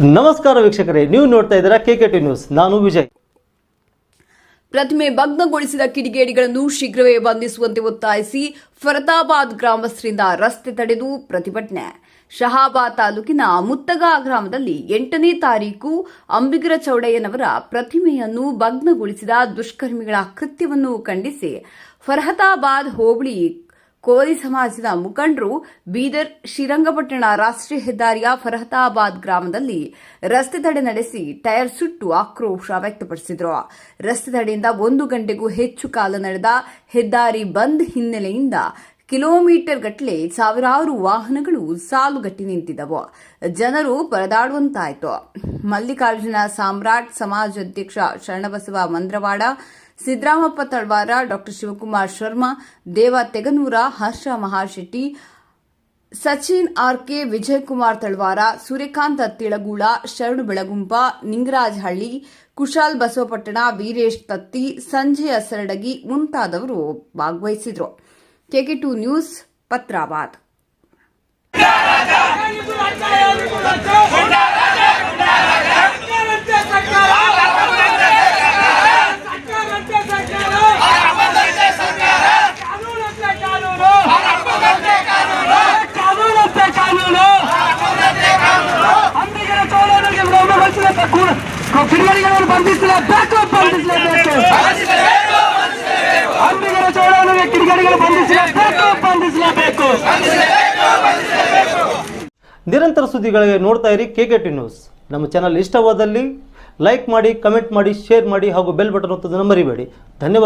ನಮಸ್ಕಾರ ವೀಕ್ಷಕರೇ, ನೀವು ನೋಡ್ತಾ ಇದ್ದೀರಾ ಕೆ ಕೆ ಟಿ ನ್ಯೂಸ್ ನಾನು ವಿಜಯ್. ಪ್ರತಿಮೆ ಭಗ್ನಗೊಳಿಸಿದ ಕಿಡಿಗೇಡಿಗಳನ್ನು ಶೀಘ್ರವೇ ಬಂಧಿಸುವಂತೆ ಒತ್ತಾಯಿಸಿ ಫರತಾಬಾದ್ ಗ್ರಾಮಸ್ಥರಿಂದ ರಸ್ತೆ ತಡೆದು ಪ್ರತಿಭಟನೆ. ಶಹಾಬಾದ್ ತಾಲೂಕಿನ ಮುತ್ತಗಾ ಗ್ರಾಮದಲ್ಲಿ ಎಂಟನೇ ತಾರೀಕು ಅಂಬಿಗರ ಚೌಡಯ್ಯನವರ ಪ್ರತಿಮೆಯನ್ನು ಭಗ್ನಗೊಳಿಸಿದ ದುಷ್ಕರ್ಮಿಗಳ ಕೃತ್ಯವನ್ನು ಖಂಡಿಸಿ ಫರಹತಾಬಾದ್ ಹೋಬಳಿ ಕೋಲಿ ಸಮಾಜದ ಮುಖಂಡರು ಬೀದರ್ ಶ್ರೀರಂಗಪಟ್ಟಣ ರಾಷ್ಟ್ರೀಯ ಹೆದ್ದಾರಿಯ ಫರಹತಾಬಾದ್ ಗ್ರಾಮದಲ್ಲಿ ರಸ್ತೆ ತಡೆ ನಡೆಸಿ ಟೈರ್ ಸುಟ್ಟು ಆಕ್ರೋಶ ವ್ಯಕ್ತಪಡಿಸಿದರು. ರಸ್ತೆ ತಡೆಯಿಂದ ಒಂದು ಗಂಟೆಗೂ ಹೆಚ್ಚು ಕಾಲ ನಡೆದ ಹೆದ್ದಾರಿ ಬಂದ್ ಹಿನ್ನೆಲೆಯಿಂದ ಕಿಲೋಮೀಟರ್ ಗಟ್ಟಲೆ ಸಾವಿರಾರು ವಾಹನಗಳು ಸಾಲುಗಟ್ಟಿ ನಿಂತಿದ್ದವು. ಜನರು ಪರದಾಡುವಂತಾಯಿತು. ಮಲ್ಲಿಕಾರ್ಜುನ ಸಾಮ್ರಾಟ್ ಸಮಾಜ ಅಧ್ಯಕ್ಷ ಶರಣಬಸವ ಮಂದ್ರವಾಡ, ಸಿದ್ದರಾಮಪ್ಪ ತಳವಾರ ಡಾಕ್ಟರ್ ಶಿವಕುಮಾರ್ ಶರ್ಮಾ, ದೇವ ತೆಗನೂರ, ಹರ್ಷ ಮಹಾಶೆಟ್ಟಿ, ಸಚಿನ್ ಆರ್ಕೆ ವಿಜಯಕುಮಾರ್ ತಳವಾರ, ಸೂರ್ಯಕಾಂತ್ ತಿಳಗೂಳ, ಶರಣು ಬೆಳಗುಂಪ, ನಿಂಗರಾಜ್ ಹಳ್ಳಿ, ಕುಶಾಲ್ ಬಸವಪಟ್ಟಣ, ವೀರೇಶ್ ತತ್ತಿ, ಸಂಜಯ್ ಅಸರಡಗಿ ಮುಂತಾದವರು ಭಾಗವಹಿಸಿದ್ರು. ಕೆಕೆ ಟು ನ್ಯೂಸ್ ಪತ್ರಾಬಾದ್ ಕಿಡಿಗಡಿಗಳನ್ನು ಬಂಧಿಸಲೇಬೇಕು ಬಂಧಿಸಲೇಬೇಕು ಅಂಬಿಗರ ಚೋಳವನಿಗೆ ಕಿಡಿಗಡಿಗಳು ಬಂಧಿಸಲೇಬೇಕು ನಿರಂತರ ಸುದ್ದಿಗಳಿಗೆ ನೋಡ್ತಾ ಇರಿ ಕೆ ಕೆ ಟಿ ನ್ಯೂಸ್. ನಮ್ಮ ಚಾನಲ್ ಇಷ್ಟವಾದಲ್ಲಿ ಲೈಕ್ ಮಾಡಿ ಕಮೆಂಟ್ ಮಾಡಿ ಶೇರ್ ಮಾಡಿ ಹಾಗೂ ಬೆಲ್ ಬಟನ್ ಒತ್ತೋದನ್ನು ಮರಿಬೇಡಿ. ಧನ್ಯವಾದ.